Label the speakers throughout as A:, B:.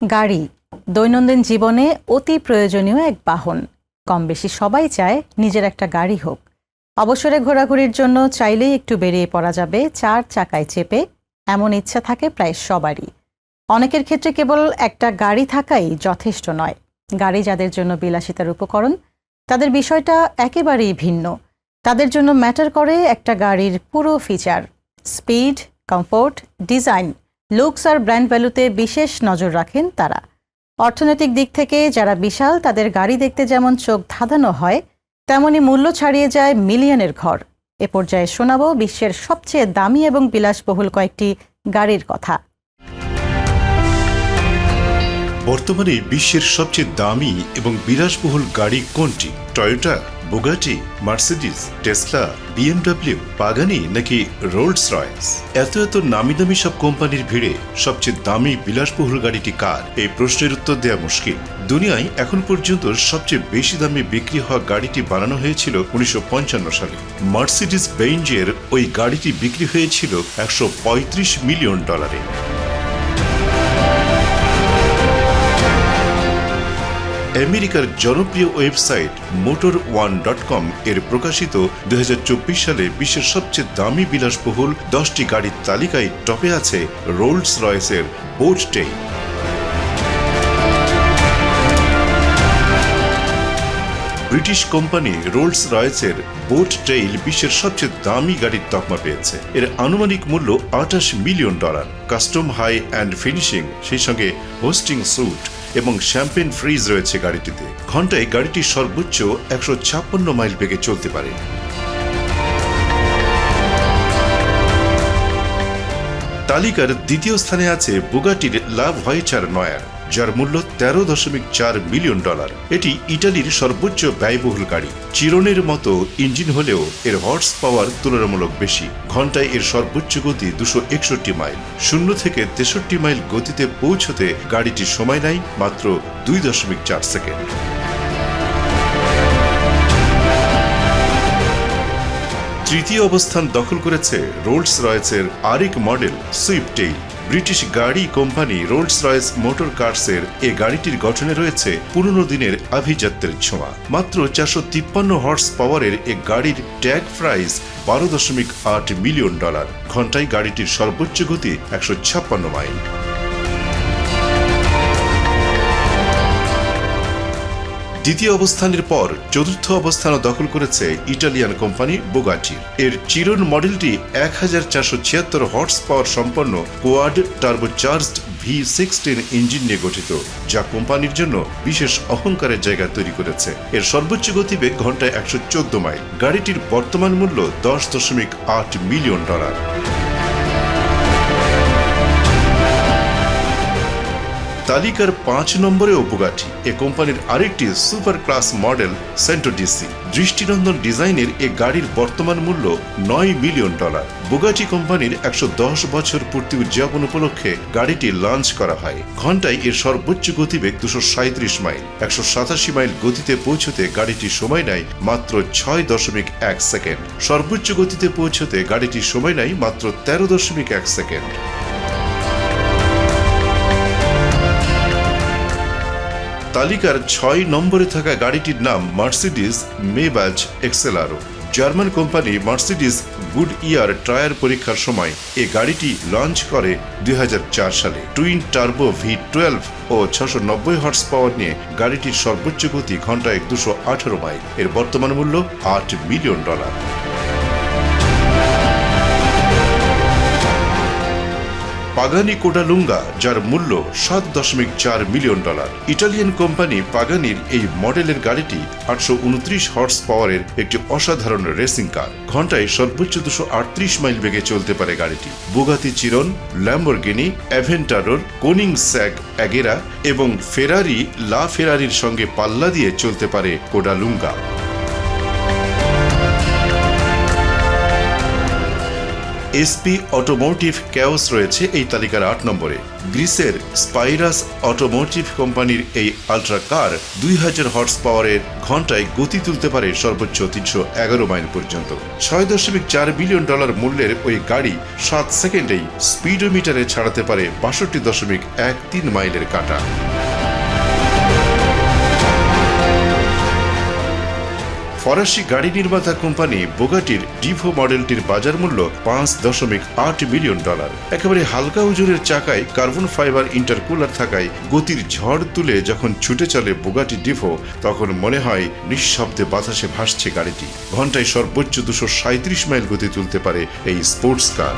A: গাড়ি, দৈনন্দিন জীবনে অতি প্রয়োজনীয় এক বাহন। কম বেশি সবাই চায় নিজের একটা গাড়ি হোক। অবসরে ঘোরাঘুরির জন্য চাইলেই একটু বেরিয়ে পড়া যাবে, চার চাকায় চেপে, এমন ইচ্ছা থাকে প্রায় সবারই। অনেকের ক্ষেত্রে কেবল একটা গাড়ি থাকাই যথেষ্ট নয়। গাড়ি যাদের জন্য বিলাসিতার উপকরণ, তাদের বিষয়টা একেবারেই ভিন্ন। তাদের জন্য ম্যাটার করে একটা গাড়ির পুরো feature, speed, comfort, design. Looks আর ব্র্যান্ড ভ্যালুতে বিশেষ নজর রাখেন তারা। অর্থনৈতিক দিক থেকে যারা বিশাল, তাদের গাড়ি দেখতে যেমন চোখ ধাঁধানো হয় তেমনই মূল্য ছাড়িয়ে যায় মিলিয়নের ঘর। এ পর্যায়ে শোনাব বিশ্বের সবচেয়ে দামি এবং বিলাসবহুল কয়েকটি গাড়ির কথা।
B: বর্তমানে বিশ্বের সবচেয়ে দামি এবং বিলাসবহুল গাড়ি কোনটি? Toyota Bugatti Mercedes Tesla BMW Pagani নাকি রোলস রয়েস এত এত নামি দামি সব কোম্পানির ভিড়ে সবচেয়ে দামি বিলাসবহুল গাড়িটি কার? এই প্রশ্নের উত্তর দেওয়া মুশকিল। দুনিয়ায় এখন পর্যন্ত সবচেয়ে বেশি দামে বিক্রি হওয়া গাড়িটি বানানো হয়েছিল উনিশশো পঞ্চান্ন সালে। মার্সিডিস বেঞ্জের ওই গাড়িটি বিক্রি হয়েছিল একশো পঁয়ত্রিশ মিলিয়ন ডলারে। আমেরিকার জনপ্রিয় website Motor One dot com এর প্রকাশিত দুই হাজার চব্বিশ সালে বিশ্বের সবচেয়ে দামি বিলাসবহুল দশটি গাড়ির তালিকায় টপে আছে Rolls রয়েসের boat tail British company Rolls রয়েসের boat tail বিশ্বের সবচেয়ে দামি গাড়ির তকমা পেয়েছে। এর আনুমানিক মূল্য আঠাশ million dollar. Custom high end finishing সেই সঙ্গে হোস্টিং স্যুট এবং শ্যাম্পেন ফ্রিজ রয়েছে গাড়িটিতে। ঘন্টায় গাড়িটি সর্বোচ্চ একশো ছাপ্পান্ন মাইল বেগে চলতে পারে। তালিকার দ্বিতীয় স্থানে আছে বুগাটির লাভ হোয়াইচার নয়ার। যার মূল্য তেরো দশমিক চার মিলিয়ন ডলার। এটি ইটালির সর্বোচ্চ ব্যয়বহুল গাড়ি। চিরনের মতো ইঞ্জিন হলেও এর হর্স পাওয়ার তুলনামূলক বেশি। ঘন্টায় এর সর্বোচ্চ গতি দুশো একষট্টি মাইল। শূন্য থেকে তেষট্টি মাইল গতিতে পৌঁছতে গাড়িটির সময় নেয় মাত্র দুই দশমিক চার সেকেন্ড। তৃতীয় অবস্থান দখল করেছে রোলস রয়েসের আরেক মডেল সুইফটেইল ব্রিটিশ গাড়ি কোম্পানি রোলস রয়েস মোটর কার্সের এ গাড়িটির গঠনে রয়েছে পুরনো দিনের আভিজাত্যের ছোঁয়া। মাত্র চারশো তিপ্পান্ন হর্স পাওয়ারের এ গাড়ির ট্যাগ প্রাইস বারো দশমিক আট মিলিয়ন ডলার। ঘন্টায় গাড়িটির সর্বোচ্চ গতি একশো ছাপ্পান্ন মাইল। দ্বিতীয় অবস্থানের পর চতুর্থ অবস্থানও দখল করেছে ইটালিয়ান কোম্পানি বোগাটির এর চিরন মডেলটি এক হাজার চারশো ছিয়াত্তর হর্স পাওয়ার সম্পন্ন quad turbocharged V sixteen engine নিয়ে গঠিত, যা কোম্পানির জন্য বিশেষ অহংকারের জায়গা তৈরি করেছে। এর সর্বোচ্চ গতিবেগ ঘন্টায় একশো চোদ্দ মাইল। গাড়িটির বর্তমান মূল্য দশ দশমিক আট মিলিয়ন ডলার। তালিকার পাঁচ নম্বরেও বুগাটি এ কোম্পানির আরেকটি super class model Centodieci. দৃষ্টিনন্দন ডিজাইনের এ গাড়ির বর্তমান মূল্য নয় মিলিয়ন ডলার। বুগাটি কোম্পানির একশো দশ বছর পূর্তি উদযাপন উপলক্ষে গাড়িটি লঞ্চ করা হয়। ঘন্টায় এর সর্বোচ্চ গতিবেগ দুশো সাঁত্রিশ মাইল। একশো সাতাশি মাইল গতিতে পৌঁছতে গাড়িটি সময় নেয় মাত্র ছয় দশমিক এক সেকেন্ড। সর্বোচ্চ গতিতে পৌঁছতে গাড়িটি সময় নেয় মাত্র তেরো দশমিক এক সেকেন্ড। তালিকার ছয় নম্বরে থাকা গাড়িটির নাম Mercedes Maybach Exelero. German company Mercedes Goodyear tyre পরীক্ষার সময় এ গাড়িটি লঞ্চ করে দুই হাজার চার সালে। টুইন টার্বো ভি টুয়েলভ ও ছশো নব্বই হর্স পাওয়ার নিয়ে গাড়িটির সর্বোচ্চ গতি ঘন্টায় দুশো আঠারো মাইল। এর বর্তমান মূল্য আট মিলিয়ন ডলার। পাগানি কোডালুঙ্গা যার মূল্য সাত দশমিক চার মিলিয়ন ডলার। ইটালিয়ান কোম্পানি পাগানির এই মডেলের গাড়িটি আটশো উনত্রিশ হর্স পাওয়ারের একটি অসাধারণ রেসিং কার ঘন্টায় সর্বোচ্চ দুশো আটত্রিশ মাইল বেগে চলতে পারে গাড়িটি। বুগাতি চিরন, ল্যাম্বরগিনি অ্যাভেন্টারোর কোনিং স্যাগ অ্যাগেরা এবং ফেরারি, লা ফেরারির সঙ্গে পাল্লা দিয়ে চলতে পারে কোডালুঙ্গা এসপি অটোমোটিভ ক্যাওস রয়েছে এই তালিকার আট নম্বরে। গ্রিসের স্পাইরাস অটোমোটিভ কোম্পানির এই আল্ট্রা কার দুই হাজার হর্স পাওয়ারের ঘন্টায় গতি তুলতে পারে সর্বোচ্চ তিনশো এগারো মাইল পর্যন্ত। ছয় দশমিক চার বিলিয়ন ডলার মূল্যের ওই গাড়ি সাত সেকেন্ডেই স্পিডোমিটারে ছাড়াতে পারে বাষট্টি দশমিক এক তিন মাইলের কাটা। ফরাসি গাড়ি নির্মাতা কোম্পানি বোগাটির ডিভো মডেলটির বাজার মূল্য পাঁচ দশমিক আট মিলিয়ন ডলার। একেবারে হালকা ওজনের চাকায় কার্বন ফাইবার ইন্টারকুলার থাকায় গতির ঝড় তুলে যখন ছুটে চলে বোগাটি ডিভো, তখন মনে হয় নিঃশব্দে বাতাসে ভাসছে গাড়িটি। ঘন্টায় সর্বোচ্চ দুশো মাইল গতি তুলতে পারে এই sports car.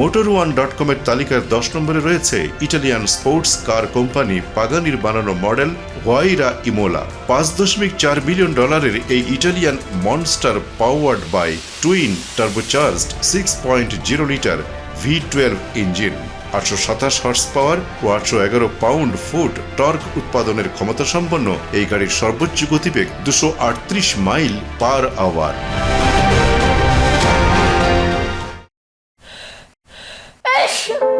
B: Motor One dot কমের তালিকার দশ নম্বরে রয়েছে ইটালিয়ান স্পোর্টস কার কোম্পানি পাগানির বানানো মডেল হোয়াইরা ইমোলা পাঁচ দশমিক চার বিলিয়ন ডলারের এই Italian monster powered by twin turbocharged six point zero litre V twelve engine আটশো সাতাশ হর্স পাওয়ার ও আটশো এগারো পাউন্ড ফুট টর্ক উৎপাদনের ক্ষমতা সম্পন্ন। এই গাড়ির সর্বোচ্চ গতিবেগ দুশো আটত্রিশ mile per hour